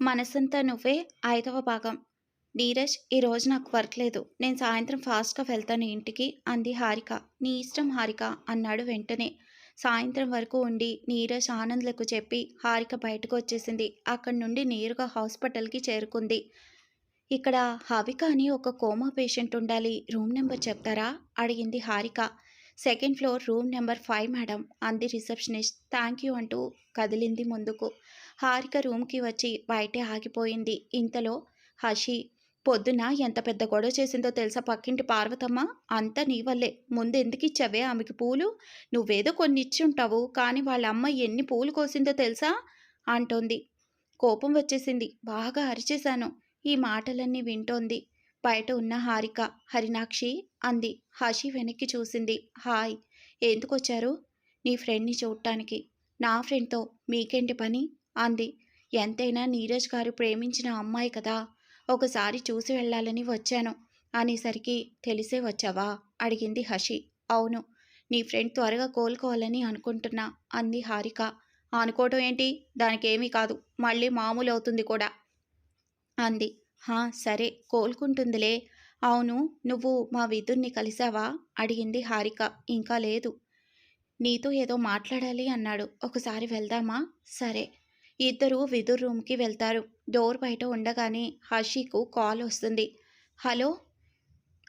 మనసంతా నువ్వే ఐదవ భాగం. నీరజ్ ఈరోజు నాకు వర్క్ లేదు. నేను సాయంత్రం ఫాస్ట్గా వెళ్తాను ఇంటికి అంది హారిక. నీ ఇష్టం హారిక అన్నాడు వెంటనే. సాయంత్రం వరకు ఉండి నీరజ్ ఆనంద్లకు చెప్పి హారిక బయటకు వచ్చేసింది. అక్కడి నుండి నేరుగా హాస్పిటల్కి చేరుకుంది. ఇక్కడ హవిక అని ఒక కోమా పేషెంట్ ఉండాలి. రూమ్ నెంబర్ చెప్తారా? అడిగింది Harika. Second floor room number five madam అంది రిసెప్షనిస్ట్. థ్యాంక్ యూ అంటూ కదిలింది ముందుకు. హారిక రూమ్కి వచ్చి బయటే ఆగిపోయింది. ఇంతలో హషి పొద్దున ఎంత పెద్ద గొడవ చేసిందో తెలుసా పక్కింటి పార్వతమ్మ? అంతా నీ వల్లే. ముందు ఎందుకు ఇచ్చావే ఆమెకి పూలు? నువ్వేదో కొన్ని ఇచ్చి ఉంటావు కానీ వాళ్ళ అమ్మ ఎన్ని పూలు కోసిందో తెలుసా? అంటోంది. కోపం వచ్చేసింది. బాగా అరిచేశాను. ఈ మాటలన్నీ వింటోంది. బయట ఉన్న హారిక హరినాక్షి అంది. హషి వెనక్కి చూసింది. హాయ్. ఎందుకు వచ్చారు నీ ఫ్రెండ్ని చూడటానికి. నా ఫ్రెండ్తో మీకేంటి పని? అంది. ఎంతైనా నీరజ్ గారు ప్రేమించిన అమ్మాయి కదా ఒకసారి చూసి వెళ్ళాలని వచ్చాను. అనేసరికి తెలిసే వచ్చావా? అడిగింది హషి. అవును నీ ఫ్రెండ్ త్వరగా కోలుకోవాలని అనుకుంటున్నా అంది హారిక. అనుకోవటం ఏంటి? దానికేమీ కాదు మళ్ళీ మామూలు అవుతుంది కూడా అంది. హా సరే కోలుకుంటుందిలే. అవును నువ్వు మా విధుర్ని కలిసావా? అడిగింది హారిక. ఇంకా లేదు. నీతో ఏదో మాట్లాడాలి అన్నాడు. ఒకసారి వెళ్దామా? సరే. ఇద్దరు విదుర్ రూమ్కి వెళ్తారు. డోర్ బయట ఉండగానే హషికు కాల్ వస్తుంది. హలో?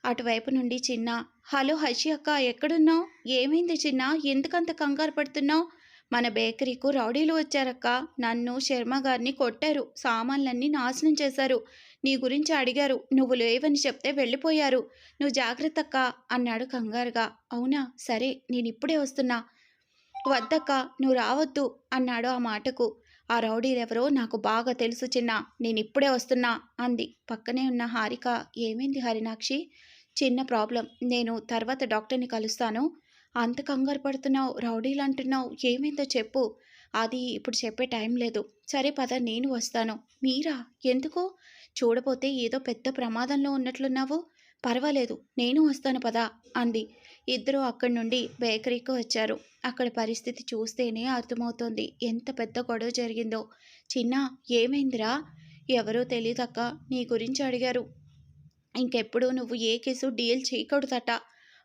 అటువైపు నుండి చిన్న హలో హషి అక్క ఎక్కడున్నావు? ఏమైంది చిన్న? ఎందుకంత కంగారు పడుతున్నావు? మన బేకరీకు రౌడీలు వచ్చారక్క. నన్ను శర్మ గారిని కొట్టారు. సామాన్లన్నీ నాశనం చేశారు. నీ గురించి అడిగారు. నువ్వు లేవని చెప్తే వెళ్ళిపోయారు. నువ్వు జాగ్రత్తక్క అన్నాడు కంగారుగా. అవునా? సరే నేను ఇప్పుడే వస్తున్నా. వద్దక్క నువ్వు రావద్దు అన్నాడు ఆ మాటకు. ఆ రౌడీలెవరో నాకు బాగా తెలుసు చిన్న నేను ఇప్పుడే వస్తున్నా అంది. పక్కనే ఉన్న హారిక ఏమైంది హరినాక్షి? చిన్న ప్రాబ్లం నేను తర్వాత డాక్టర్ని కలుస్తాను. అంత కంగారు పడుతున్నావు రౌడీలు అంటున్నావు ఏమైందో చెప్పు. అది ఇప్పుడు చెప్పే టైం లేదు. సరే పద నేను వస్తాను. మీరా? ఎందుకు? చూడపోతే ఏదో పెద్ద ప్రమాదంలో ఉన్నట్లున్నావు. పర్వాలేదు నేను వస్తాను పదా అంది. ఇద్దరు అక్కడి నుండి బేకరీకి వచ్చారు. అక్కడ పరిస్థితి చూస్తేనే అర్థమవుతోంది. ఎంత పెద్ద గొడవ జరిగిందో. చిన్న ఏమైందిరా? ఎవరో తెలియదక్క నీ గురించి అడిగారు. ఇంకెప్పుడు నువ్వు ఏ కేసు డీల్ చేయకూడదట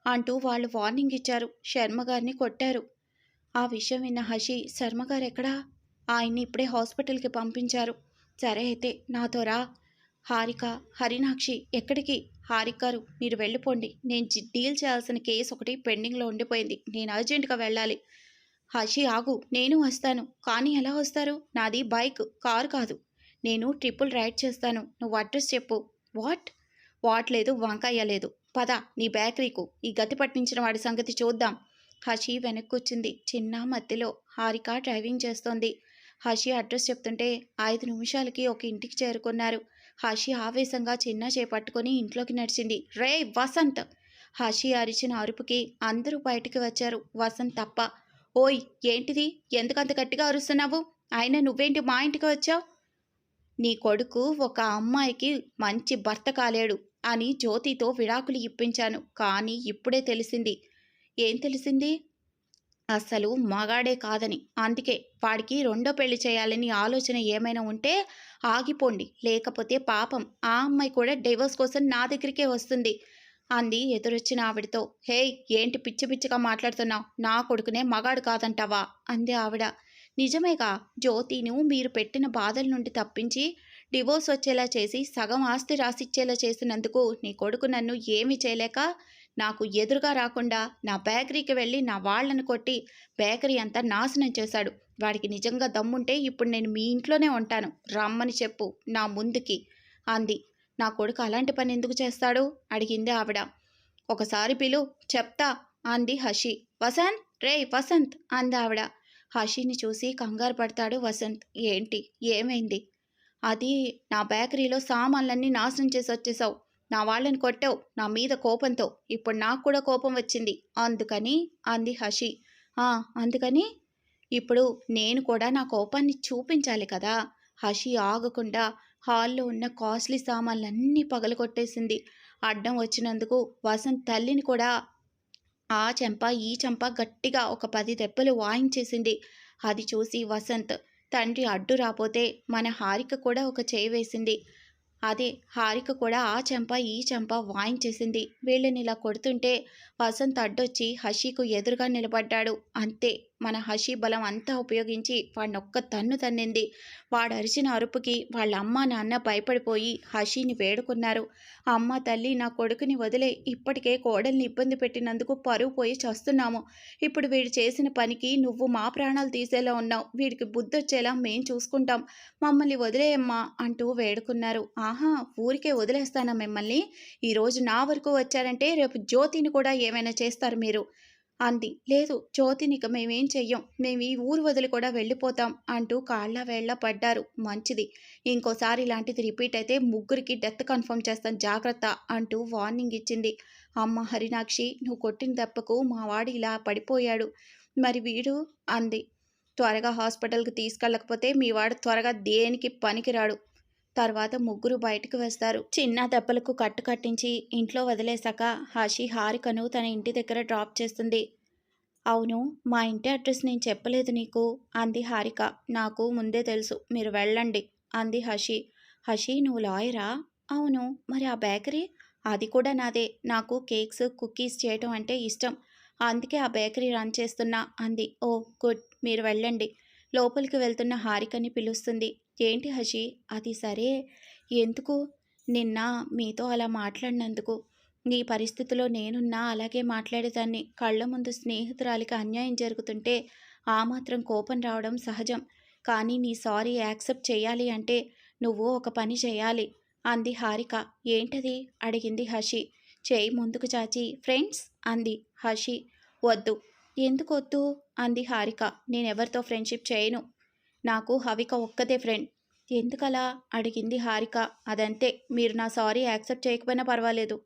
అంటూ వాళ్ళు వార్నింగ్ ఇచ్చారు. శర్మ గారిని కొట్టారు. ఆ విషయం విన్న హషి శర్మ గారు ఎక్కడా? ఆయన్ని ఇప్పుడే హాస్పిటల్కి పంపించారు. సరే అయితే నాతో రా. హారిక హరినాక్షి ఎక్కడికి? హారికారు మీరు వెళ్ళిపోండి. నేను డీల్ చేయాల్సిన కేసు ఒకటి పెండింగ్లో ఉండిపోయింది. నేను అర్జెంటుగా వెళ్ళాలి. హషి ఆగు. నేను వస్తాను. కానీ ఎలా వస్తారు? నాది బైక్ కారు కాదు. నేను ట్రిపుల్ రైడ్ చేస్తాను. నువ్వు అడ్రస్ చెప్పు. వాట్? వాట్ లేదు వంకాయ లేదు. పద నీ బేకరీకు ఈ గతి పట్టించిన వాడి సంగతి చూద్దాం. హషి వెనక్కొచ్చింది. చిన్న మధ్యలో హారిక డ్రైవింగ్ చేస్తోంది. హషి అడ్రస్ చెప్తుంటే ఐదు నిమిషాలకి ఒక ఇంటికి చేరుకున్నారు. హాషి ఆవేశంగా చిన్న చేపట్టుకొని ఇంట్లోకి నడిచింది. రే వసంత్! హాషి అరిచిన అరుపుకి అందరూ బయటికి వచ్చారు. వసంత్ తప్ప. ఓయ్ ఏంటిది? ఎందుకంత గట్టిగా అరుస్తున్నావు? ఆయన నువ్వేంటి మా ఇంటికి వచ్చావు? నీ కొడుకు ఒక అమ్మాయికి మంచి భర్త కాలేడు అని జ్యోతితో విడాకులు ఇప్పించాను. కానీ ఇప్పుడే తెలిసింది. ఏం తెలిసింది? అసలు మగాడే కాదని. అందుకే వాడికి రెండో పెళ్ళి చేయాలని ఆలోచన ఏమైనా ఉంటే ఆగిపోండి. లేకపోతే పాపం ఆ అమ్మాయి కూడా డైవర్స్ కోసం నా దగ్గరికే వస్తుంది. అంది ఎదురొచ్చిన ఆవిడతో. హే ఏంటి పిచ్చి పిచ్చిగా మాట్లాడుతున్నావు? నా కొడుకునే మగాడు కాదంటావా? అంది ఆవిడ. నిజమేగా జ్యోతిను మీరు పెట్టిన బాధల నుండి తప్పించి డివోర్స్ వచ్చేలా చేసి సగం ఆస్తి రాసిచ్చేలా చేసినందుకు నీ కొడుకు నన్ను ఏమీ చేయలేక నాకు ఎదురుగా రాకుండా నా బేకరీకి వెళ్ళి నా వాళ్ళని కొట్టి బేకరీ అంతా నాశనం చేశాడు. వాడికి నిజంగా దమ్ముంటే ఇప్పుడు నేను మీ ఇంట్లోనే ఉంటాను. రమ్మని చెప్పు నా ముందుకి అంది. నా కొడుకు అలాంటి పని ఎందుకు చేస్తాడు? అడిగింది ఆవిడ. ఒకసారి పిలు చెప్తా అంది హషి. వసంత్ రే వసంత్ అంది ఆవిడ. హషిని చూసి కంగారు పడతాడు వసంత్. ఏంటి? ఏమైంది? అది నా బేకరీలో సామాన్లన్నీ నాశనం చేసి వచ్చేసావు నా వాళ్ళని కొట్టావు నా మీద కోపంతో. ఇప్పుడు నాకు కూడా కోపం వచ్చింది. అందుకని అంది హషి. "ఆ, అందుకని? ఇప్పుడు నేను కూడా నా కోపాన్ని చూపించాలి కదా. హషి ఆగకుండా హాల్లో ఉన్న కాస్ట్లీ సామాన్లన్నీ పగలగొట్టేసింది. అడ్డం వచ్చినందుకు వసంత్ తల్లిని కూడా ఆ చెంప ఈ చెంప గట్టిగా ఒక పది దెబ్బలు వాయించేసింది. అది చూసి వసంత్ తండ్రి అడ్డు రాపోతే మన హారిక కూడా ఒక చేయి వేసింది. అదే హారిక కూడా ఆ చెంప ఈ చెంప వాయించేసింది. వీళ్ళని ఇలా కొడుతుంటే వసంత్ అడ్డొచ్చి హషీకు ఎదురుగా నిలబడ్డాడు. అంతే. మన హషీ బలం అంతా ఉపయోగించి వాడినొక్క తన్ను తన్నింది. వాడు అరిచిన అరుపుకి వాళ్ళ అమ్మ నాన్న భయపడిపోయి హషీని వేడుకున్నారు. అమ్మ తల్లి నా కొడుకుని వదిలే ఇప్పటికే కోడల్ని ఇబ్బంది పెట్టినందుకు పరువు పోయి చస్తున్నాము. ఇప్పుడు వీడు చేసిన పనికి నువ్వు మా ప్రాణాలు తీసేలా ఉన్నావు. వీడికి బుద్ధొచ్చేలా మేం చూసుకుంటాం. మమ్మల్ని వదిలేయమ్మా అంటూ వేడుకున్నారు. ఆహా ఊరికే వదిలేస్తానా మిమ్మల్ని? ఈరోజు నా వరకు వచ్చారంటే రేపు జ్యోతిని కూడా ఏమైనా చేస్తారు మీరు. అంది. లేదు జ్యోతినిక ఇక మేమేం చెయ్యం. మేము ఈ ఊరు వదిలి కూడా వెళ్ళిపోతాం అంటూ కాళ్ళ వేళ్ళ పడ్డారు. మంచిది. ఇంకోసారి ఇలాంటిది రిపీట్ అయితే ముగ్గురికి డెత్ కన్ఫర్మ్ చేస్తాను. జాగ్రత్త అంటూ వార్నింగ్ ఇచ్చింది. అమ్మ హరినాక్షి నువ్వు కొట్టిన దెబ్బకు మా వాడు ఇలా పడిపోయాడు. మరి వీడు అంది. త్వరగా హాస్పిటల్కి తీసుకెళ్ళకపోతే మీ వాడు త్వరగా దేనికి పనికిరాడు. తర్వాత ముగ్గురు బయటకు వస్తారు. చిన్న దెబ్బలకు కట్టు కట్టించి ఇంట్లో వదిలేశాక హషి హారికను తన ఇంటి దగ్గర డ్రాప్ చేస్తుంది. అవును మా ఇంటి అడ్రస్ నేను చెప్పలేదు నీకు అంది హారిక. నాకు ముందే తెలుసు మీరు వెళ్ళండి అంది హషి హషి నువ్వు లాయరా? అవును మరి ఆ బేకరీ? అది కూడా నాదే. నాకు కేక్స్ కుకీస్ చేయటం అంటే ఇష్టం. అందుకే ఆ బేకరీ రన్ చేస్తున్నా అంది. ఓ గుడ్ మీరు వెళ్ళండి. లోపలికి వెళ్తున్న హారికని పిలుస్తుంది. ఏంటి హషి? అది సరే. ఎందుకు? నిన్న మీతో అలా మాట్లాడినందుకు. నీ పరిస్థితిలో నేనున్నా అలాగే మాట్లాడేదాన్ని. కళ్ళ ముందు స్నేహితురాలికి అన్యాయం జరుగుతుంటే ఆ మాత్రం కోపం రావడం సహజం. కానీ నీ సారీ యాక్సెప్ట్ చేయాలి అంటే నువ్వు ఒక పని చేయాలి అంది హారిక. ఏంటది? అడిగింది హషి. చేయి ముందుకు చాచి. ఫ్రెండ్స్ అంది హషి. వద్దు. ఎందుకు వద్దు? అంది హారిక. నేనెవరితో ఫ్రెండ్షిప్ చేయను? నాకు హవిక ఒక్కతే ఫ్రెండ్ ఎందుకలా? అడిగింది హారిక. అదంతే. మీరు నా సారీ యాక్సెప్ట్ చేయకపోయినా పర్వాలేదు.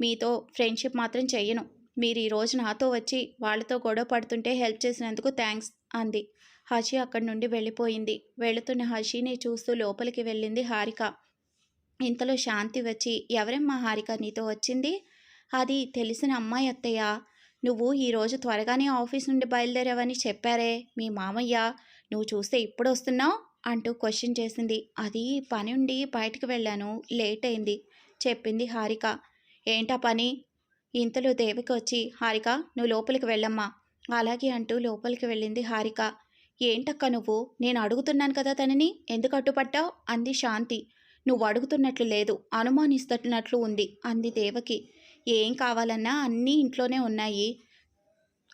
మీతో ఫ్రెండ్షిప్ మాత్రం చెయ్యను. మీరు ఈరోజు నాతో వచ్చి వాళ్ళతో గొడవ పడుతుంటే హెల్ప్ చేసినందుకు థ్యాంక్స్ అంది. హషి అక్కడి నుండి వెళ్ళిపోయింది. వెళుతున్న హషిని చూస్తూ లోపలికి వెళ్ళింది హారిక. ఇంతలో శాంతి వచ్చి ఎవరమ్మా హారిక నీతో వచ్చింది? అది తెలిసిన అమ్మాయి అత్తయ్య. నువ్వు ఈరోజు త్వరగానే ఆఫీస్ నుండి బయలుదేరావని చెప్పారే. మీ మామయ్య నువ్వు చూస్తే ఇప్పుడు వస్తున్నావు అంటూ క్వశ్చన్ చేసింది. అది పని ఉండి బయటికి వెళ్ళాను. లేట్ అయింది చెప్పింది హారిక. ఏంటా పని? ఇంతలో దేవిక వచ్చి హారిక నువ్వు లోపలికి వెళ్ళమ్మా అలాగే అంటూ లోపలికి వెళ్ళింది హారిక. ఏంటక్క నువ్వు? నేను అడుగుతున్నాను కదా తనని. ఎందుకు అడ్డుపట్టావు అంది శాంతి. నువ్వు అడుగుతున్నట్లు లేదు. అనుమానిస్తున్నట్లు ఉంది అంది దేవకి. ఏం కావాలన్నా అన్నీ ఇంట్లోనే ఉన్నాయి.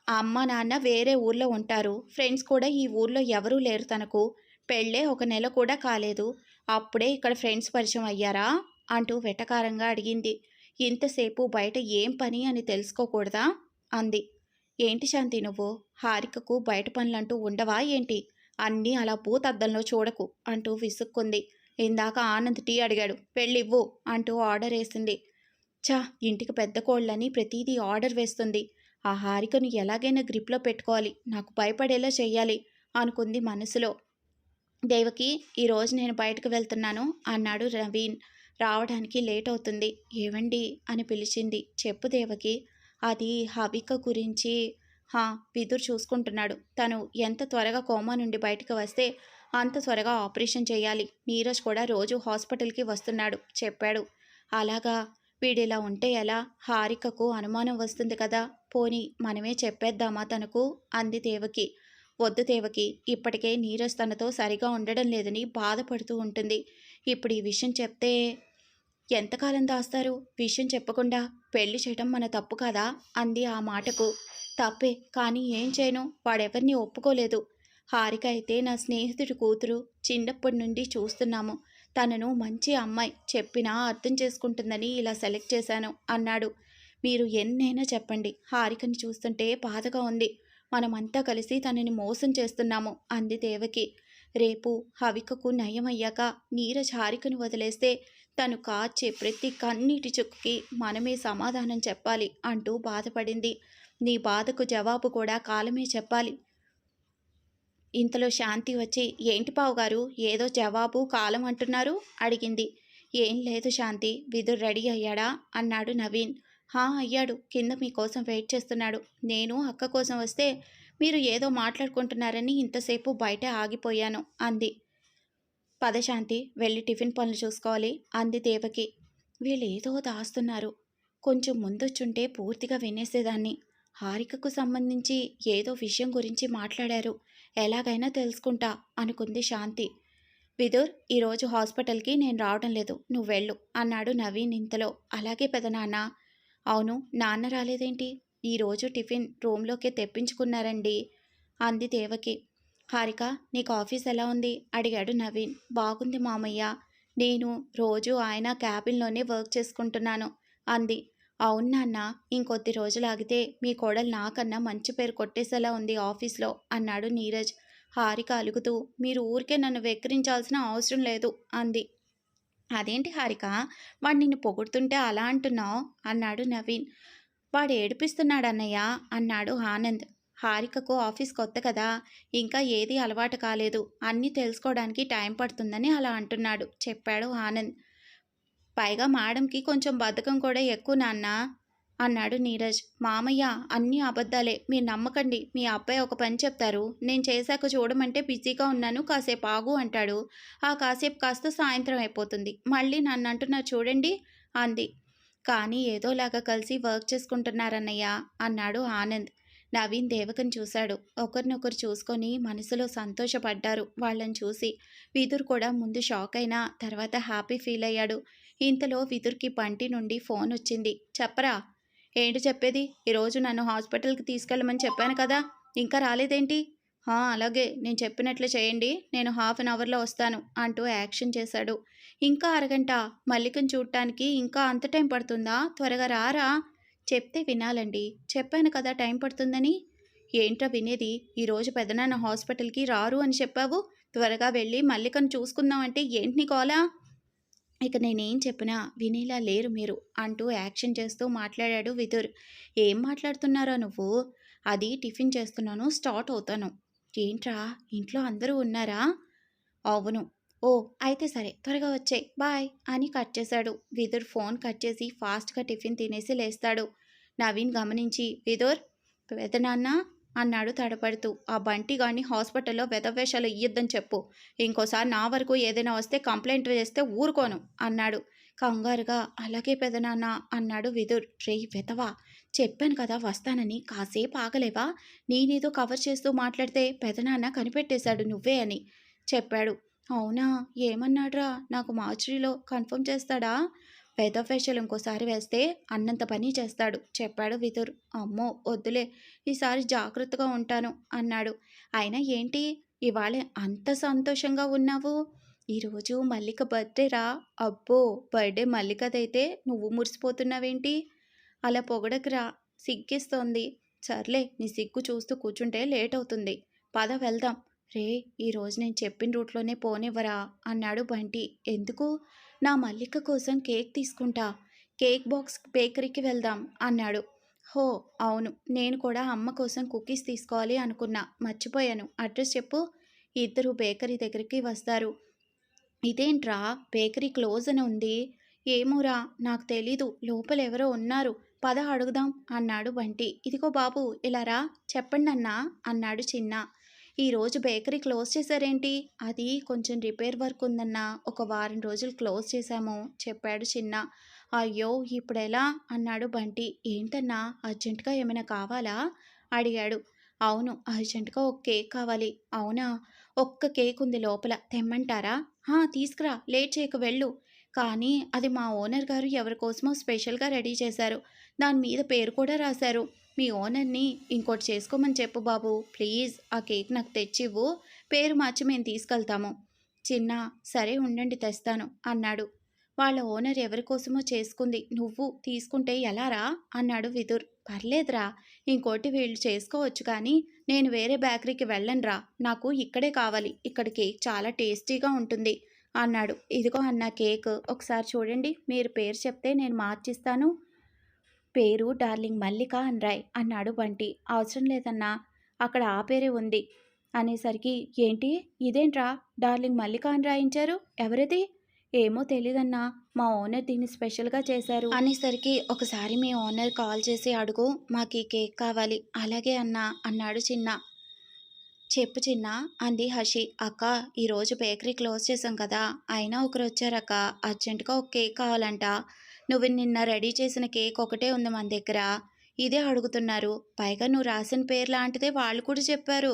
ఆ అమ్మ నాన్న వేరే ఊర్లో ఉంటారు. ఫ్రెండ్స్ కూడా ఈ ఊర్లో ఎవరూ లేరు తనకు. పెళ్ళే ఒక నెల కూడా కాలేదు. అప్పుడే ఇక్కడ ఫ్రెండ్స్ పరిచయం అయ్యారా? అంటూ వెటకారంగా అడిగింది. ఇంతసేపు బయట ఏం పని అని తెలుసుకోకూడదా? అంది. ఏంటి శాంతి నువ్వు? హారికకు బయట పనులంటూ ఉండవా ఏంటి? అన్నీ అలా పూతద్దంలో చూడకు అంటూ విసుక్కుంది. ఇందాక ఆనంద్ టీ అడిగాడు. పెళ్ళివ్వు అంటూ ఆర్డర్ వేసింది. చా ఇంటికి పెద్ద కోళ్ళని ప్రతిదీ ఆర్డర్ వేస్తుంది. ఆ హారికను ఎలాగైనా గ్రిప్లో పెట్టుకోవాలి. నాకు భయపడేలా చేయాలి అనుకుంది మనసులో. దేవకి ఈరోజు నేను బయటకు వెళ్తున్నాను అన్నాడు నవీన్ రావడానికి లేట్ అవుతుంది. ఏవండి? అని పిలిచింది. చెప్పు దేవకి. అది హవిక గురించి హా విదురు చూసుకుంటున్నాడు. తను ఎంత త్వరగా కోమా నుండి బయటకు వస్తే అంత త్వరగా ఆపరేషన్ చేయాలి. నీరజ్ కూడా రోజు హాస్పిటల్కి వస్తున్నాడు చెప్పాడు. అలాగా? వీడిలా ఉంటే ఎలా? హారికకు అనుమానం వస్తుంది కదా? పోనీ మనమే చెప్పేద్దామా తనకు? అంది దేవకి వద్దు దేవకి ఇప్పటికే నీరజ్ తనతో సరిగా ఉండడం లేదని బాధపడుతూ ఉంటుంది. ఇప్పుడు ఈ విషయం చెప్తే ఎంతకాలం దాస్తారు? విషయం చెప్పకుండా పెళ్ళి చేయడం మన తప్పు కదా? అంది ఆ మాటకు. తప్పే కానీ ఏం చేయను? వాడెవరిని ఒప్పుకోలేదు. హారిక అయితే నా స్నేహితుడి కూతురు చిన్నప్పటి నుండి చూస్తున్నాము. తనను మంచి అమ్మాయి చెప్పినా అర్థం చేసుకుంటుందని ఇలా సెలెక్ట్ చేశాను అన్నాడు. మీరు ఎన్నైనా చెప్పండి. హారికని చూస్తుంటే బాధగా ఉంది. మనమంతా కలిసి తనని మోసం చేస్తున్నాము అంది దేవకి. రేపు హవికకు నయమయ్యాక నీరజ్ హారికను వదిలేస్తే తను కాచే ప్రతి కన్నీటి చుక్కుకి మనమే సమాధానం చెప్పాలి అంటూ బాధపడింది. నీ బాధకు జవాబు కూడా కాలమే చెప్పాలి. ఇంతలో శాంతి వచ్చి ఏంటి పావుగారు ఏదో జవాబు కాలం అంటున్నారు? అడిగింది. ఏం లేదు శాంతి విధుడు రెడీ అయ్యాడా? అన్నాడు నవీన్. హా అయ్యాడు. కింద మీకోసం వెయిట్ చేస్తున్నాడు. నేను అక్క కోసం వస్తే మీరు ఏదో మాట్లాడుకుంటున్నారని ఇంతసేపు బయట ఆగిపోయాను అంది. పదశాంతి వెళ్ళి టిఫిన్ పనులు చూసుకోవాలి అంది దేవకి. వీళ్ళు ఏదో దాస్తున్నారు. కొంచెం ముందొచ్చుంటే పూర్తిగా వినేసేదాన్ని. హారికకు సంబంధించి ఏదో విషయం గురించి మాట్లాడారు. ఎలాగైనా తెలుసుకుంటా అనుకుంది శాంతి. విదుర్ ఈరోజు హాస్పిటల్కి నేను రావడం లేదు. నువ్వు వెళ్ళు అన్నాడు నవీన్ ఇంతలో. అలాగే పెదనాన్న అవును నాన్న రాలేదేంటి? ఈరోజు టిఫిన్ రూమ్లోకి తెప్పించుకున్నారండి అంది దేవకి. హారిక నీకు ఆఫీస్ ఎలా ఉంది? అడిగాడు నవీన్. బాగుంది మామయ్య. నేను రోజు ఆయన క్యాబిన్లోనే వర్క్ చేసుకుంటున్నాను అంది. అవును నాన్న ఇంకొద్ది రోజులు ఆగితే మీ కోడలు నాకన్నా మంచి పేరు కొట్టేసేలా ఉంది ఆఫీస్లో అన్నాడు నీరజ్. హారిక అలుగుతూ మీరు ఊరికే నన్ను వెక్కిరించాల్సిన అవసరం లేదు అంది. అదేంటి హారిక? వాడు నిన్ను పొగుడుతుంటే అలా అంటున్నావు? అన్నాడు నవీన్. వాడు ఏడిపిస్తున్నాడు అన్నయ్య అన్నాడు ఆనంద్. హారికకు ఆఫీస్ కొత్త కదా ఇంకా ఏది అలవాటు కాలేదు. అన్నీ తెలుసుకోవడానికి టైం పడుతుందని అలా అంటున్నాడు చెప్పాడు ఆనంద్. పైగా మేడంకి కొంచెం బద్ధకం కూడా ఎక్కువ నాన్న. అన్నాడు నీరజ్. మామయ్య అన్నీ అబద్ధాలే. మీరు నమ్మకండి. మీ అబ్బాయి ఒక పని చెప్తారు. నేను చేశాక చూడమంటే బిజీగా ఉన్నాను. కాసేపు ఆగు అంటాడు. ఆ కాసేపు కాస్త సాయంత్రం అయిపోతుంది. మళ్ళీ నన్ను అంటున్నా చూడండి అంది. కానీ ఏదోలాగా కలిసి వర్క్ చేసుకుంటున్నారన్నయ్య అన్నాడు ఆనంద్. నవీన్ దేవకని చూశాడు. ఒకరినొకరు చూసుకొని మనసులో సంతోషపడ్డారు వాళ్ళని చూసి. విదుర్ కూడా ముందు షాక్ అయినా తర్వాత హ్యాపీ ఫీల్ అయ్యాడు. ఇంతలో విదుర్కి పంటి నుండి ఫోన్ వచ్చింది. చెప్పరా? ఏంటి చెప్పేది? ఈరోజు నన్ను హాస్పిటల్కి తీసుకెళ్ళమని చెప్పాను కదా ఇంకా రాలేదేంటి? "హా, అలాగే నేను చెప్పినట్లు చేయండి నేను హాఫ్ అన్ అవర్లో వస్తాను అంటూ యాక్షన్ చేశాడు. ఇంకా అరగంట మల్లికను చూడటానికి ఇంకా అంత టైం పడుతుందా? త్వరగా రారా? చెప్తే వినాలండి. చెప్పాను కదా టైం పడుతుందని. ఏంట్రా వినేది? ఈరోజు పెదనాన్న హాస్పిటల్కి రారు అని చెప్పావు. త్వరగా వెళ్ళి మల్లికను చూసుకుందామంటే ఏంటి నీ గోలా? ఇక నేనేం చెప్పినా వినేలా లేరు మీరు అంటూ యాక్షన్ చేస్తూ మాట్లాడాడు విదుర్. ఏం మాట్లాడుతున్నారా నువ్వు? అది టిఫిన్ చేస్తున్నాను స్టార్ట్ అవుతాను. ఏంట్రా? ఇంట్లో అందరూ ఉన్నారా? అవును. ఓ అయితే సరే త్వరగా వచ్చే. బాయ్ అని కట్ చేశాడు. విదుర్ ఫోన్ కట్ చేసి ఫాస్ట్గా టిఫిన్ తినేసి లేస్తాడు. నవీన్ గమనించి విదుర్ పెదనాన్న అన్నాడు తడపడుతూ. ఆ బంటి గాని హాస్పిటల్లో వెధవేషాలు ఇయ్యొద్దని చెప్పు. ఇంకోసారి నా వరకు ఏదైనా వస్తే కంప్లైంట్ చేస్తే ఊరుకోను అన్నాడు. కంగారుగా అలాగే పెదనాన్న అన్నాడు విదుర్. రే వెతవా చెప్పాను కదా వస్తానని. కాసేపు ఆగలేవా? నేనేదో కవర్ చేస్తూ మాట్లాడితే పెదనాన్న కనిపెట్టేశాడు నువ్వే అని చెప్పాడు. అవునా? ఏమన్నాడ్రా? నాకు మార్చురీలో కన్ఫర్మ్ చేస్తాడా? పెద్ద ఫేషియల్ ఇంకోసారి వేస్తే అన్నంత పని చేస్తాడు. చెప్పాడు విదుర్. అమ్మో వద్దులే ఈసారి జాగ్రత్తగా ఉంటాను అన్నాడు. అయినా ఏంటి ఇవాళ అంత సంతోషంగా ఉన్నావు? ఈరోజు మల్లిక బర్త్డే రా. అబ్బో బర్త్డే మల్లికదైతే నువ్వు మురిసిపోతున్నావేంటి? అలా పొగడకురా సిగ్గిస్తోంది. సర్లే నీ సిగ్గు చూస్తూ కూర్చుంటే లేట్ అవుతుంది. పద వెళ్దాం. రే ఈరోజు నేను చెప్పిన రూట్లోనే పోనివ్వరా? అన్నాడు బంటి. ఎందుకు? నా మల్లిక కోసం కేక్ తీసుకుంటా. కేక్ బాక్స్ బేకరీకి వెళ్దాం అన్నాడు. హో అవును. నేను కూడా అమ్మ కోసం కుకీస్ తీసుకోవాలి అనుకున్నా. మర్చిపోయాను. అడ్రస్ చెప్పు. ఇద్దరు బేకరీ దగ్గరికి వస్తారు. ఇదేంట్రా? బేకరీ క్లోజ్ అని ఉంది. ఏమోరా? నాకు తెలీదు. లోపల ఎవరో ఉన్నారు. పద అడుగుదాం అన్నాడు బంటి. ఇదిగో బాబు ఇలా రా. చెప్పండి అన్నా అన్నాడు చిన్న. ఈరోజు బేకరీ క్లోజ్ చేశారేంటి? అది కొంచెం రిపేర్ వర్క్ ఉందన్నా. ఒక వారం రోజులు క్లోజ్ చేశాము చెప్పాడు చిన్న. అయ్యో ఇప్పుడు ఎలా అన్నాడు బంటి. ఏంటన్నా? అర్జెంటుగా ఏమైనా కావాలా? అడిగాడు. అవును అర్జెంటుగా ఒక కేక్ కావాలి. అవునా? ఒక్క కేక్ ఉంది లోపల. తెమ్మంటారా? తీసుకురా. లేట్ చేయక వెళ్ళు. కానీ అది మా ఓనర్ గారు ఎవరి కోసమో స్పెషల్గా రెడీ చేశారు. దాని మీద పేరు కూడా రాశారు. మీ ఓనర్ని ఇంకోటి చేసుకోమని చెప్పు బాబు. ప్లీజ్ ఆ కేక్ నాకు తెచ్చివ్వు. పేరు మార్చి మేము తీసుకెళ్తాము. చిన్న సరే ఉండండి తెస్తాను అన్నాడు. వాళ్ళ ఓనర్ ఎవరి కోసమో చేసుకుంది. నువ్వు తీసుకుంటే ఎలా రా? అన్నాడు విదుర్. పర్లేదురా ఇంకోటి వీళ్ళు చేసుకోవచ్చు కానీ నేను వేరే బేకరీకి వెళ్ళనురా నాకు ఇక్కడే కావాలి. ఇక్కడ కేక్ చాలా టేస్టీగా ఉంటుంది అన్నాడు. ఇదిగో అన్న కేక్ ఒకసారి చూడండి. మీరు పేరు చెప్తే నేను మార్చిస్తాను. పేరు డార్లింగ్ మల్లిక అన్రాయ్ అన్నాడు బంటి. అవసరం లేదన్నా అక్కడ ఆ పేరే ఉంది. అనేసరికి ఏంటి? ఇదేంట్రా? డార్లింగ్ మల్లిక అని రాయించారు? ఎవరిది? ఏమో తెలీదన్నా మా ఓనర్ దీన్ని స్పెషల్గా చేశారు. అనేసరికి ఒకసారి మీ ఓనర్ కాల్ చేసి అడుగు మాకు ఈ కేక్ కావాలి. అలాగే అన్నా అన్నాడు చిన్న. చెప్పు చిన్న అంది హషి. అక్క ఈరోజు బేకరీ క్లోజ్ చేసాం కదా అయినా ఒకరు వచ్చారక్క అర్జెంటుగా ఒక కేక్ కావాలంట. నువ్వు నిన్న రెడీ చేసిన కేక్ ఒకటే ఉంది మన దగ్గర. ఇదే అడుగుతున్నారు. పైగా నువ్వు రాసిన పేరు లాంటిదే వాళ్ళు కూడా చెప్పారు.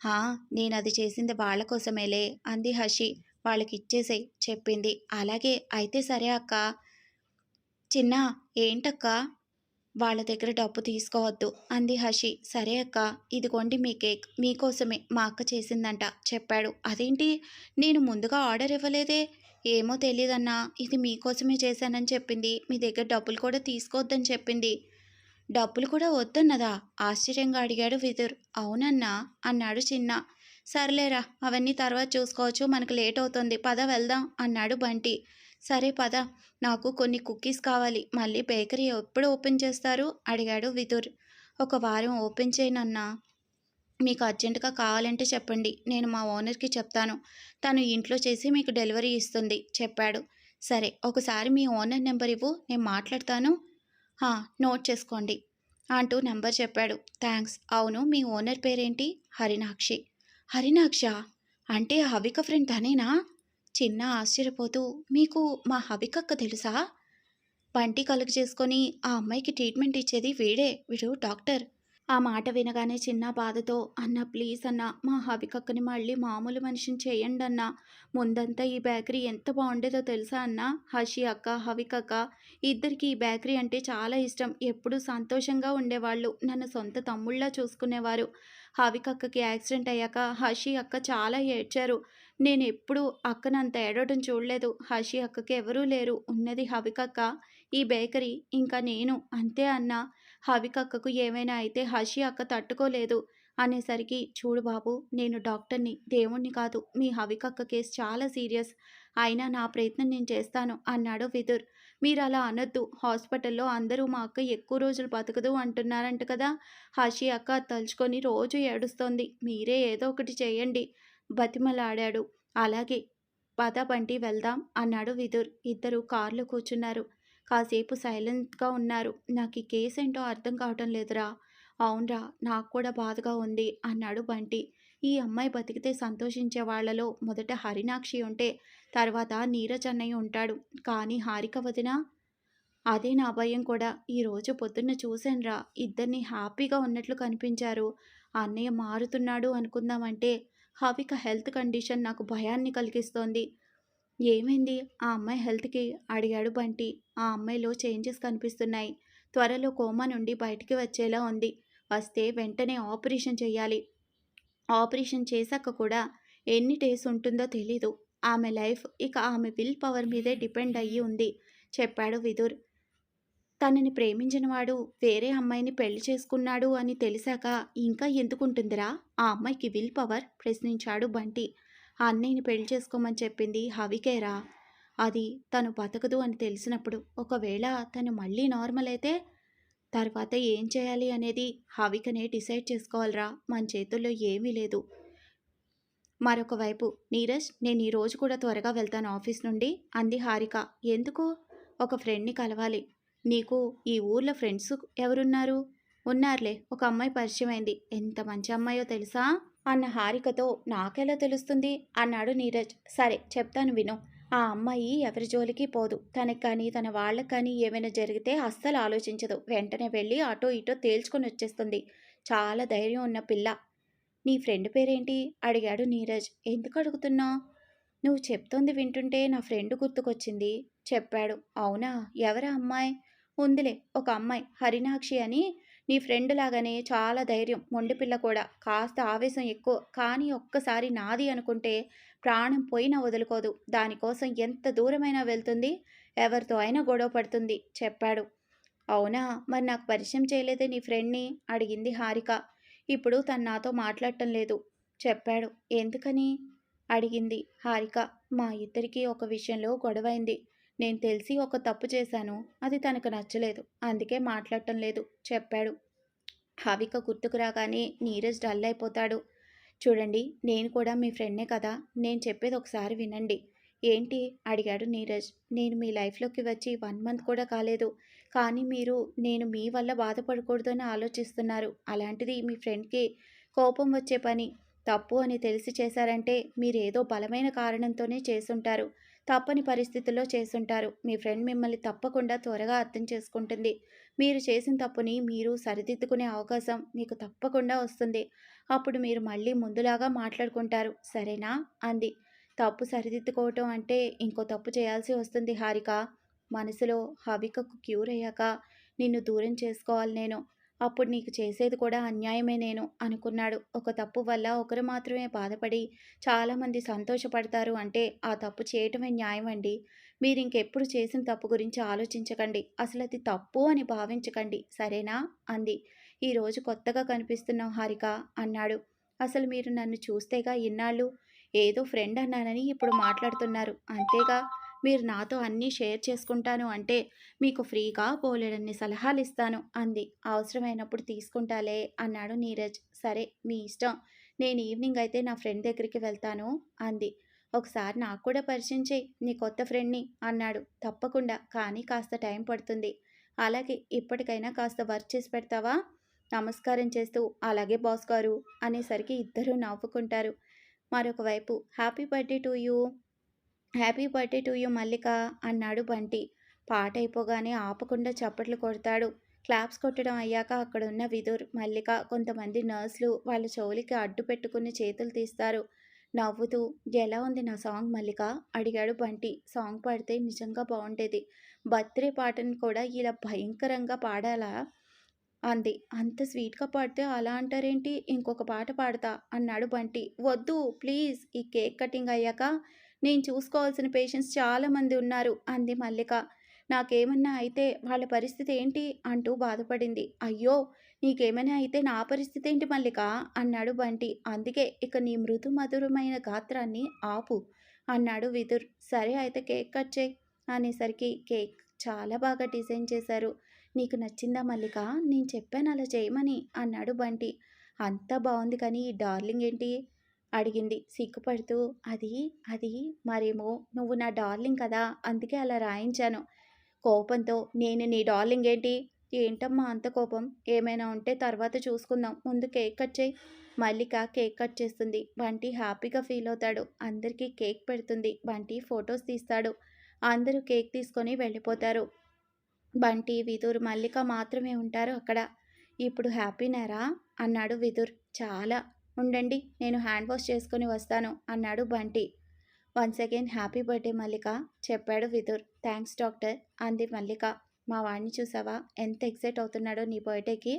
హా నేను అది చేసింది వాళ్ళ కోసమేలే అంది హషి. వాళ్ళకి ఇచ్చేసేయి చెప్పింది. అలాగే అయితే సరే అక్క. చిన్న ఏంటక్క? వాళ్ళ దగ్గర డబ్బు తీసుకోవద్దు అంది హషి. సరే అక్క ఇదిగోండి మీ కేక్. మీకోసమే మా అక్క చేసిందంట చెప్పాడు. అదేంటి? నేను ముందుగా ఆర్డర్ ఇవ్వలేదే? ఏమో తెలియదన్నా ఇది మీకోసమే చేశానని చెప్పింది. మీ దగ్గర డబ్బులు కూడా తీసుకోవద్దని చెప్పింది. డబ్బులు కూడా వద్దన్నదా? ఆశ్చర్యంగా అడిగాడు విదుర్. అవునన్నా అన్నాడు చిన్న. సర్లేరా అవన్నీ తర్వాత చూసుకోవచ్చు. మనకు లేట్ అవుతుంది. పద వెళ్దాం అన్నాడు బంటి. సరే పద. నాకు కొన్ని కుకీస్ కావాలి. మళ్ళీ బేకరీ ఎప్పుడు ఓపెన్ చేస్తారు? అడిగాడు విదుర్. ఒక వారం ఓపెన్ చేయనన్నా. మీకు అర్జెంటుగా కావాలంటే చెప్పండి. నేను మా ఓనర్కి చెప్తాను. తను ఇంట్లో చేసి మీకు డెలివరీ ఇస్తుంది చెప్పాడు. సరే ఒకసారి మీ ఓనర్ నెంబర్ ఇవ్వు. నేను మాట్లాడతాను. నోట్ చేసుకోండి అంటూ నెంబర్ చెప్పాడు. థ్యాంక్స్ అవును మీ ఓనర్ పేరేంటి? హరినాక్షి. హరినాక్ష? అంటే హవిక ఫ్రెండ్ తనేనా? చిన్న ఆశ్చర్యపోతూ మీకు మా హవికక్క తెలుసా? బంటి కలుగు చేసుకొని ఆ అమ్మాయికి ట్రీట్మెంట్ ఇచ్చేది వీడే. వీడు డాక్టర్. ఆ మాట వినగానే చిన్న బాధతో అన్న ప్లీజ్ అన్న మా హవికక్కని మళ్ళీ మామూలు మనిషిని చేయండి అన్న ముందంతా ఈ బేకరీ ఎంత బాగుండేదో తెలుసా అన్న? హషి అక్క హవికక్క ఇద్దరికి ఈ బేకరీ అంటే చాలా ఇష్టం. ఎప్పుడూ సంతోషంగా ఉండేవాళ్ళు. నన్ను సొంత తమ్ముళ్ళ చూసుకునేవారు. హవికక్కకి యాక్సిడెంట్ అయ్యాక హషి అక్క చాలా ఏడ్చారు. నేను ఎప్పుడు అక్కనంత ఏడవటం చూడలేదు. హషి అక్కకి ఎవరూ లేరు. ఉన్నది హవికక్క ఈ బేకరీ ఇంకా నేను. అంతే అన్నా. హవికక్కకు ఏమైనా అయితే హషి అక్క తట్టుకోలేదు. అనేసరికి చూడు బాబు నేను డాక్టర్ని దేవుణ్ణి కాదు. మీ హవికక్క కేసు చాలా సీరియస్. అయినా నా ప్రయత్నం నేను చేస్తాను అన్నాడు విదుర్. మీరు అలా అనొద్దు. హాస్పిటల్లో అందరూ మా అక్క ఎక్కువ రోజులు బతకదు అంటున్నారంట కదా. హషి అక్క తలుచుకొని రోజు ఏడుస్తోంది. మీరే ఏదో ఒకటి చేయండి బతిమలాడాడు. అలాగే పద బంటి వెళ్దాం అన్నాడు విదుర్. ఇద్దరు కార్లు కూర్చున్నారు. కాసేపు సైలెంట్గా ఉన్నారు. నాకు ఈ కేసు ఏంటో అర్థం కావటం లేదురా. అవునరా నాకు కూడా బాధగా ఉంది అన్నాడు బంటి. ఈ అమ్మాయి బతికితే సంతోషించే వాళ్ళలో మొదట హరినాక్షి ఉంటే తర్వాత నీరజ్ అన్నయ్య ఉంటాడు. కానీ హారిక వదిన? అదే నా భయం కూడా. ఈరోజు పొద్దున్న చూశానురా. ఇద్దరిని హ్యాపీగా ఉన్నట్లు కనిపించారు. అన్నయ్య మారుతున్నాడు అనుకుందామంటే హవిక హెల్త్ కండిషన్ నాకు భయాన్ని కలిగిస్తోంది. ఏమైంది? ఆ అమ్మాయి హెల్త్కి అడిగాడు బంటి. ఆ అమ్మాయిలో చేంజెస్ కనిపిస్తున్నాయి. త్వరలో కోమా నుండి బయటికి వచ్చేలా ఉంది. వస్తే వెంటనే ఆపరేషన్ చేయాలి. ఆపరేషన్ చేశాక కూడా ఎన్ని డేస్ ఉంటుందో తెలీదు. ఆమె లైఫ్ ఇక ఆమె విల్ పవర్ మీదే డిపెండ్ అయ్యి ఉంది. చెప్పాడు విదుర్. తనని ప్రేమించిన వాడు వేరే అమ్మాయిని పెళ్ళి చేసుకున్నాడు అని తెలిసాక ఇంకా ఎందుకుంటుందిరా? ఆ అమ్మాయికి విల్ పవర్? ప్రశ్నించాడు బంటి. ఆ అన్నయ్యని పెళ్ళి చేసుకోమని చెప్పింది హవికేరా. అది తను బతకదు అని తెలిసినప్పుడు ఒకవేళ తను మళ్ళీ నార్మల్ అయితే తర్వాత ఏం చేయాలి అనేది హవికనే డిసైడ్ చేసుకోవాలిరా. మన చేతుల్లో ఏమీ లేదు. మరొక వైపు నీరజ్ నేను ఈరోజు కూడా త్వరగా వెళ్తాను ఆఫీస్ నుండి అంది హారిక. ఎందుకు? ఒక ఫ్రెండ్ని కలవాలి. నీకు ఈ ఊర్లో ఫ్రెండ్స్ ఎవరున్నారు? ఉన్నారులే ఒక అమ్మాయి పరిచయం అయింది. ఎంత మంచి అమ్మాయో తెలుసా? అన్న హారికతో నాకెలా తెలుస్తుంది? అన్నాడు నీరజ్. సరే చెప్తాను విను. ఆ అమ్మాయి ఎవరి జోలికి పోదు. తనకి కానీ తన వాళ్ళకి కానీ ఏమైనా జరిగితే అస్సలు ఆలోచించదు. వెంటనే వెళ్ళి అటో ఇటో తేల్చుకొని వచ్చేస్తుంది. చాలా ధైర్యం ఉన్న పిల్ల. నీ ఫ్రెండ్ పేరేంటి? అడిగాడు నీరజ్. ఎందుకు అడుగుతున్నా? నువ్వు చెప్తోంది వింటుంటే నా ఫ్రెండ్ గుర్తుకొచ్చింది. చెప్పాడు. అవునా? ఎవరా అమ్మాయి? ఉందిలే ఒక అమ్మాయి. హరినాక్షి అని నీ ఫ్రెండ్ లాగానే చాలా ధైర్యం మొండిపిల్ల కూడా. కాస్త ఆవేశం ఎక్కువ. కానీ ఒక్కసారి నాది అనుకుంటే ప్రాణం పోయినా వదులుకోదు. దానికోసం ఎంత దూరమైనా వెళ్తుంది? ఎవరితో అయినా గొడవ పడుతుంది. చెప్పాడు. అవునా? మరి నాకు పరిచయం చేయలేదే నీ ఫ్రెండ్ని? అడిగింది హారిక. ఇప్పుడు తను నాతో మాట్లాడటం లేదు. చెప్పాడు. ఎందుకని? అడిగింది హారిక. మా ఇద్దరికీ ఒక విషయంలో గొడవైంది. నేను తెలిసి ఒక తప్పు చేశాను. అది తనకు నచ్చలేదు. అందుకే మాట్లాడటం లేదు. చెప్పాడు. హావిక గుర్తుకు రాగానే నీరజ్ డల్ అయిపోతాడు. చూడండి నేను కూడా మీ ఫ్రెండ్నే కదా. నేను చెప్పేది ఒకసారి వినండి. ఏంటి? అడిగాడు నీరజ్. నేను మీ లైఫ్లోకి వచ్చి వన్ మంత్ కూడా కాలేదు. కానీ మీరు నేను మీ వల్ల బాధపడకూడదు అని ఆలోచిస్తున్నారు. అలాంటిది మీ ఫ్రెండ్కి కోపం వచ్చే పని. తప్పు అని తెలిసి చేశారంటే మీరేదో బలమైన కారణంతోనే చేసుంటారు. తప్పని పరిస్థితుల్లో చేసుంటారు. మీ ఫ్రెండ్ మిమ్మల్ని తప్పకుండా త్వరగా అర్థం చేసుకుంటుంది. మీరు చేసిన తప్పుని మీరు సరిదిద్దుకునే అవకాశం మీకు తప్పకుండా వస్తుంది. అప్పుడు మీరు మళ్ళీ ముందులాగా మాట్లాడుకుంటారు. సరేనా? అంది. తప్పు సరిదిద్దుకోవటం అంటే ఇంకో తప్పు చేయాల్సి వస్తుంది హారిక. మనసులో హవికకు క్యూర్ అయ్యాక నిన్ను దూరం చేసుకోవాలి నేను. అప్పుడు నీకు చేసేది కూడా అన్యాయమే నేను అనుకున్నాడు. ఒక తప్పు వల్ల ఒకరు మాత్రమే బాధపడి చాలామంది సంతోషపడతారు అంటే ఆ తప్పు చేయటమే న్యాయమండి. మీరింకెప్పుడు చేసిన తప్పు గురించి ఆలోచించకండి. అసలు అది తప్పు అని భావించకండి. సరేనా? అంది. ఈరోజు కొత్తగా కనిపిస్తున్నావు హారిక అన్నాడు. అసలు మీరు నన్ను చూస్తేగా ఇన్నాళ్ళు ఏదో ఫ్రెండ్ అన్నానని ఇప్పుడు మాట్లాడుతున్నారు. అంతేగా మీరు నాతో అన్నీ షేర్ చేసుకుంటాను అంటే మీకు ఫ్రీగా బోలెడన్ని సలహాలిస్తాను అంది. అవసరమైనప్పుడు తీసుకుంటాలే అన్నాడు నీరజ్. సరే మీ ఇష్టం. నేను ఈవినింగ్ అయితే నా ఫ్రెండ్ దగ్గరికి వెళ్తాను అంది. ఒకసారి నాకు కూడా పరిచయం చేయి నీ కొత్త ఫ్రెండ్‌ని అన్నాడు. తప్పకుండా. కానీ కాస్త టైం పడుతుంది. అలాగే ఇప్పటికైనా కాస్త వర్క్ చేసి పెడతావా? నమస్కారం చేస్తూ అలాగే బాస్ గారు అనేసరికి ఇద్దరూ నవ్వుకుంటారు. మరొకవైపు happy birthday to you. Happy birthday to you Mallika అన్నాడు బంటి. పాట అయిపోగానే ఆపకుండా చప్పట్లు కొడతాడు. క్లాప్స్ కొట్టడం అయ్యాక అక్కడున్న విదుర్, మల్లిక, కొంతమంది నర్సులు వాళ్ళ చెవులికి అడ్డు పెట్టుకుని చేతులు తీస్తారు. నవ్వుతూ ఎలా ఉంది నా సాంగ్ మల్లిక? అడిగాడు బంటి. సాంగ్ పాడితే నిజంగా బాగుండేది బర్త్‌డే పాటని కూడా ఇలా భయంకరంగా పాడాలా? అంది. అంత స్వీట్‌గా పాడితే అలా అంటారేంటి? ఇంకొక పాట పాడతా అన్నాడు బంటి. వద్దు ప్లీజ్ ఈ కేక్ కటింగ్ అయ్యాక నేను చూసుకోవాల్సిన పేషెంట్స్ చాలామంది ఉన్నారు అంది మల్లిక. నాకేమన్నా అయితే వాళ్ళ పరిస్థితి ఏంటి? అంటూ బాధపడింది. అయ్యో! నీకేమైనా అయితే నా పరిస్థితి ఏంటి మల్లిక? అన్నాడు బంటి. అందుకే ఇక నీ మృదు మధురమైన గాత్రాన్ని ఆపు అన్నాడు విదుర్. సరే అయితే కేక్ కట్ చేయి అనేసరికి కేక్ చాలా బాగా డిజైన్ చేశారు. నీకు నచ్చిందా మల్లిక? నేను చెప్పాను అలా చేయమని అన్నాడు బంటి. అంతా బాగుంది కానీ ఈ డార్లింగ్ ఏంటి? అడిగింది సిగ్గుపడుతూ. అది అది మరేమో నువ్వు నా డార్లింగ్ కదా! అందుకే అలా రాయించాను. కోపంతో నేను నీ డార్లింగ్ ఏంటి? ఏంటమ్మా అంత కోపం? ఏమైనా ఉంటే తర్వాత చూసుకుందాం. ముందు కేక్ కట్ చేయి మల్లిక కేక్ కట్ చేస్తుంది. బంటి హ్యాపీగా ఫీల్ అవుతాడు. అందరికీ కేక్ పెడుతుంది. బంటి ఫొటోస్ తీస్తాడు. అందరూ కేక్ తీసుకొని వెళ్ళిపోతారు. బంటి, విదుర్, మల్లిక మాత్రమే ఉంటారు అక్కడ. ఇప్పుడు హ్యాపీనేరా? అన్నాడు విదుర్. చాలా. ఉండండి నేను హ్యాండ్ వాష్ చేసుకొని వస్తాను అన్నాడు Banti. Once again happy birthday Mallika చెప్పాడు విదుర్. థ్యాంక్స్ డాక్టర్ అంది మల్లిక. మా వాడిని చూసావా? ఎంత ఎక్సైట్ అవుతున్నాడో నీ బర్త్‌డేకి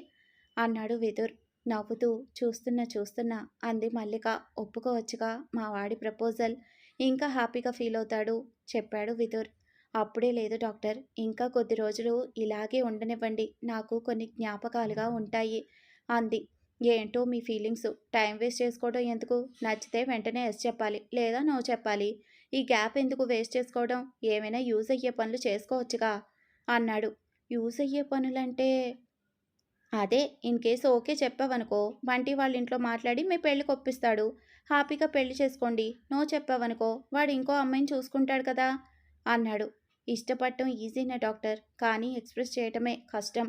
అన్నాడు విదుర్. నవ్వుతూ చూస్తున్నా చూస్తున్నా అంది మల్లిక. ఒప్పుకోవచ్చుగా మా వాడి ప్రపోజల్. ఇంకా హ్యాపీగా ఫీల్ అవుతాడు చెప్పాడు విదుర్. అప్పుడే లేదు డాక్టర్. ఇంకా కొద్ది రోజులు ఇలాగే ఉండనివ్వండి. నాకు కొన్ని జ్ఞాపకాలుగా ఉంటాయి అంది. ఏంటో మీ ఫీలింగ్స్. టైం వేస్ట్ చేసుకోవడం ఎందుకు? నచ్చితే వెంటనే ఎస్ చెప్పాలి. లేదా నో చెప్పాలి. ఈ గ్యాప్ ఎందుకు వేస్ట్ చేసుకోవడం? ఏమైనా యూజ్ అయ్యే పనులు చేసుకోవచ్చుగా అన్నాడు. యూజ్ అయ్యే పనులంటే అదే ఇన్ కేసు ఓకే చెప్పావనుకో వంటి వాళ్ళ ఇంట్లో మాట్లాడి మీ పెళ్ళికి ఒప్పిస్తాడు. హ్యాపీగా పెళ్ళి చేసుకోండి. నో చెప్పావనుకో వాడు ఇంకో అమ్మాయిని చూసుకుంటాడు కదా! అన్నాడు. ఇష్టపడటం ఈజీనే డాక్టర్. కానీ ఎక్స్‌ప్రెస్ చేయటమే కష్టం.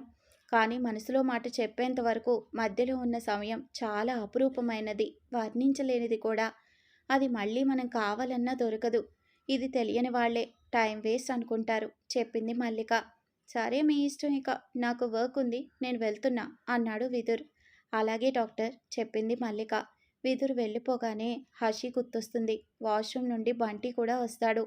కానీ మనసులో మాట చెప్పేంత వరకు మధ్యలో ఉన్న సమయం చాలా అపురూపమైనది. వర్ణించలేనిది కూడా. అది మళ్ళీ మనం కావాలన్నా దొరకదు. ఇది తెలియని వాళ్ళే టైం వేస్ట్ అనుకుంటారు చెప్పింది మల్లిక. సరే మీ ఇష్టం ఇక. నాకు వర్క్ ఉంది. నేను వెళ్తున్నా అన్నాడు విదుర్. అలాగే డాక్టర్ చెప్పింది మల్లిక. విదురు వెళ్ళిపోగానే హషి గుర్తొస్తుంది. వాష్‌రూమ్ నుండి బంటి కూడా వస్తాడు.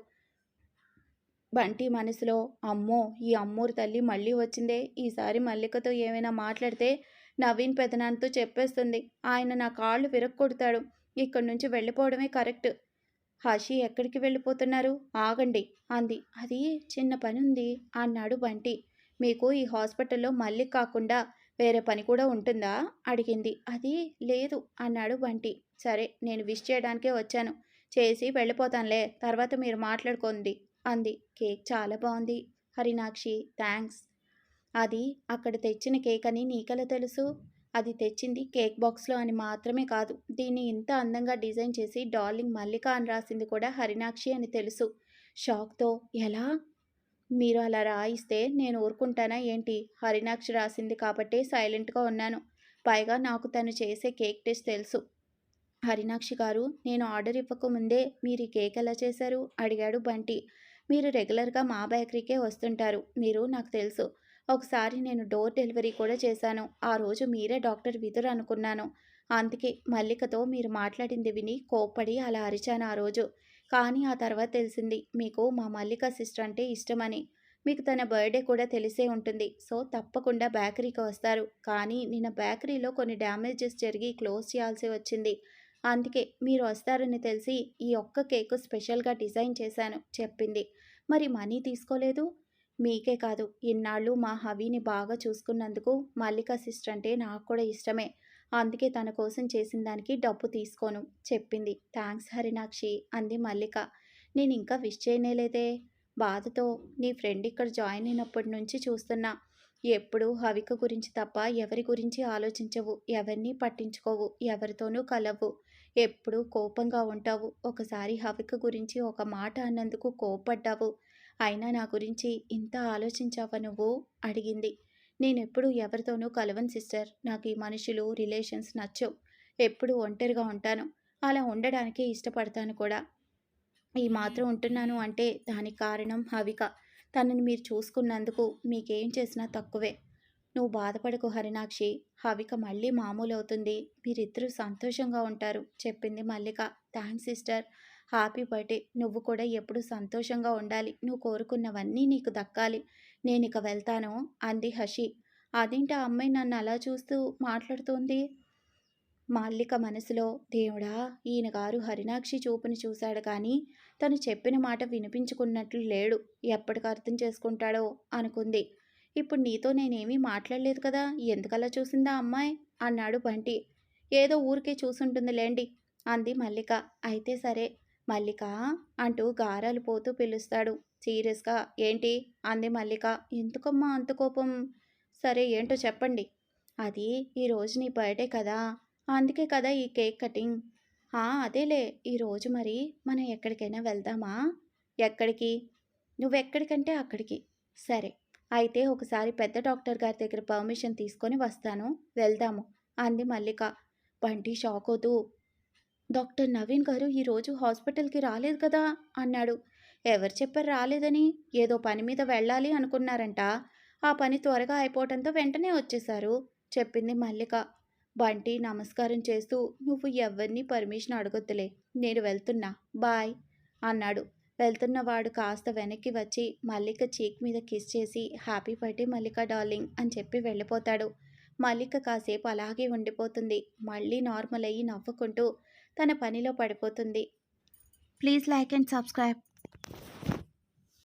బంటి మనసులో అమ్మో! ఈ అమ్మోరు తల్లి మళ్ళీ వచ్చిందే. ఈసారి మల్లికతో ఏమైనా మాట్లాడితే నవీన్ పెదనాన్నతో చెప్పేస్తుంది. ఆయన నా కాళ్ళు విరక్కొడతాడు ఇక్కడి నుంచి వెళ్ళిపోవడమే కరెక్ట్. హషి ఎక్కడికి వెళ్ళిపోతున్నారు? ఆగండి అంది. అది చిన్న పని ఉంది అన్నాడు బంటి. మీకు ఈ హాస్పిటల్‌లో మళ్ళీ కాకుండా వేరే పని కూడా ఉంటుందా? అడిగింది. అది లేదు అన్నాడు బంటి. సరే నేను విష్ చేయడానికే వచ్చాను. చేసి వెళ్ళిపోతానులే. తర్వాత మీరు మాట్లాడుకోండి అంది. కేక్ చాలా బాగుంది హరినాక్షి. థ్యాంక్స్ అది అక్కడ తెచ్చిన కేక్ అని నీకెలా తెలుసు? అది తెచ్చింది కేక్ బాక్స్‌లో అని మాత్రమే కాదు. దీన్ని ఇంత అందంగా డిజైన్ చేసి డార్లింగ్ మల్లిక అని రాసింది కూడా హరినాక్షి అని తెలుసు. షాక్‌తో ఎలా? మీరు అలా రాయిస్తే నేను ఊరుకుంటానా ఏంటి? హరినాక్షి రాసింది కాబట్టే సైలెంట్‌గా ఉన్నాను. పైగా నాకు తను చేసే కేక్ టేస్ట్ తెలుసు. హరినాక్షి గారు నేను ఆర్డర్ ఇవ్వకముందే మీరు ఈ కేక్ ఎలా చేశారు అడిగాడు బంటి మీరు రెగ్యులర్గా మా బేకరీకే వస్తుంటారు. మీరు నాకు తెలుసు. ఒకసారి నేను డోర్ డెలివరీ కూడా చేశాను. ఆ రోజు మీరే డాక్టర్ విదురు అనుకున్నాను. అందుకే మల్లికతో మీరు మాట్లాడింది విని కోప్పడి అలా అరిచాను ఆ రోజు. కానీ ఆ తర్వాత తెలిసింది మీకు మా మల్లిక సిస్టర్ అంటే ఇష్టమని. మీకు తన బర్త్డే కూడా తెలిసే ఉంటుంది. సో తప్పకుండా బేకరీకి వస్తారు. కానీ నిన్న బేకరీలో కొన్ని డ్యామేజెస్ జరిగి క్లోజ్ చేయాల్సి వచ్చింది. అందుకే మీరు వస్తారని తెలిసి ఈ ఒక్క కేకు స్పెషల్గా డిజైన్ చేశాను చెప్పింది. మరి మనీ తీసుకోలేదు? మీకే కాదు. ఇన్నాళ్ళు మా హవీని బాగా చూసుకున్నందుకు మల్లిక సిస్టర్ అంటే నాకు కూడా ఇష్టమే. అందుకే తన కోసం చేసిన దానికి డబ్బు తీసుకోను చెప్పింది. థ్యాంక్స్ హరినాక్షి అంది మల్లిక. నేను ఇంకా విష్ చేయనేలేదే. బాధతో నీ ఫ్రెండ్ ఇక్కడ జాయిన్ అయినప్పటి నుంచి చూస్తున్నా. ఎప్పుడు హవిక గురించి తప్ప ఎవరి గురించి ఆలోచించవు. ఎవరిని పట్టించుకోవు. ఎవరితోనూ కలవు. ఎప్పుడూ కోపంగా ఉంటావు? ఒకసారి హవిక గురించి ఒక మాట అన్నందుకు కోపడ్డావు అయినా నా గురించి ఇంత ఆలోచించావా నువ్వు? అడిగింది. నేనెప్పుడు ఎవరితోనూ కలవను సిస్టర్. నాకు ఈ మనుషులు రిలేషన్స్ నచ్చవు. ఎప్పుడు ఒంటరిగా ఉంటాను. అలా ఉండడానికే ఇష్టపడతాను కూడా. ఈ మాత్రం ఉంటున్నాను అంటే దానికి కారణం హవిక. తనని మీరు చూసుకున్నందుకు మీకేం చేసినా తక్కువే. నువ్వు బాధపడకు హరినాక్షి. హవిక మళ్ళీ మామూలు అవుతుంది మీరిద్దరూ సంతోషంగా ఉంటారు చెప్పింది Mallika. Thanks sister. Happy birthday. నువ్వు కూడా ఎప్పుడు సంతోషంగా ఉండాలి. నువ్వు కోరుకున్నవన్నీ నీకు దక్కాలి. నేను ఇక వెళ్తాను అంది హషి. అదేంటి ఆ అమ్మాయి నన్ను అలా చూస్తూ మాట్లాడుతోంది? మల్లిక మనసులో దేవుడా ఈయన గారు హరినాక్షి చూపుని చూశాడు కానీ తను చెప్పిన మాట వినిపించుకున్నట్లు లేడు. ఎప్పటికి అర్థం చేసుకుంటాడో అనుకుంది. ఇప్పుడు నీతో నేనేమీ మాట్లాడలేదు కదా ఎందుకలా చూసిందా అమ్మాయి? అన్నాడు బంటి. ఏదో ఊరికే చూసుంటుందిలేండి అంది మల్లిక. అయితే సరే మల్లిక అంటూ గారాలు పోతూ పిలుస్తాడు. సీరియస్గా ఏంటి? అంది మల్లిక. ఎందుకమ్మా అంత కోపం? సరే ఏంటో చెప్పండి. అది ఈరోజు నీ బర్త్డే కదా అందుకే కదా ఈ కేక్ కటింగ్. అదేలే ఈరోజు మరి మనం ఎక్కడికైనా వెళ్దామా? ఎక్కడికి? నువ్వెక్కడికంటే అక్కడికి. సరే. అయితే ఒకసారి పెద్ద డాక్టర్ గారి దగ్గర పర్మిషన్ తీసుకొని వస్తాను వెళ్దాము అంది మల్లిక. బంటి షాక్ అవుతూ డాక్టర్ నవీన్ గారు ఈరోజు హాస్పిటల్కి రాలేదు కదా అన్నాడు. ఎవరు చెప్పారు రాలేదని? ఏదో పని మీద వెళ్ళాలి అనుకున్నారంట. ఆ పని త్వరగా అయిపోవటంతో వెంటనే వచ్చేశారు చెప్పింది మల్లిక. బంటి నమస్కారం చేస్తూ నువ్వు ఎవరిని పర్మిషన్ అడగొద్దులే నేను వెళ్తున్నా బాయ్ అన్నాడు. వెళ్తున్నవాడు కాస్త వెనక్కి వచ్చి మల్లిక చీక్ మీద కిస్ చేసి హ్యాపీ బర్త్డే మల్లిక డార్లింగ్ అని చెప్పి వెళ్ళిపోతాడు. మల్లిక కాసేపు అలాగే ఉండిపోతుంది. మళ్ళీ నార్మల్ అయ్యి నవ్వుకుంటూ తన పనిలో పడిపోతుంది. Please like and subscribe.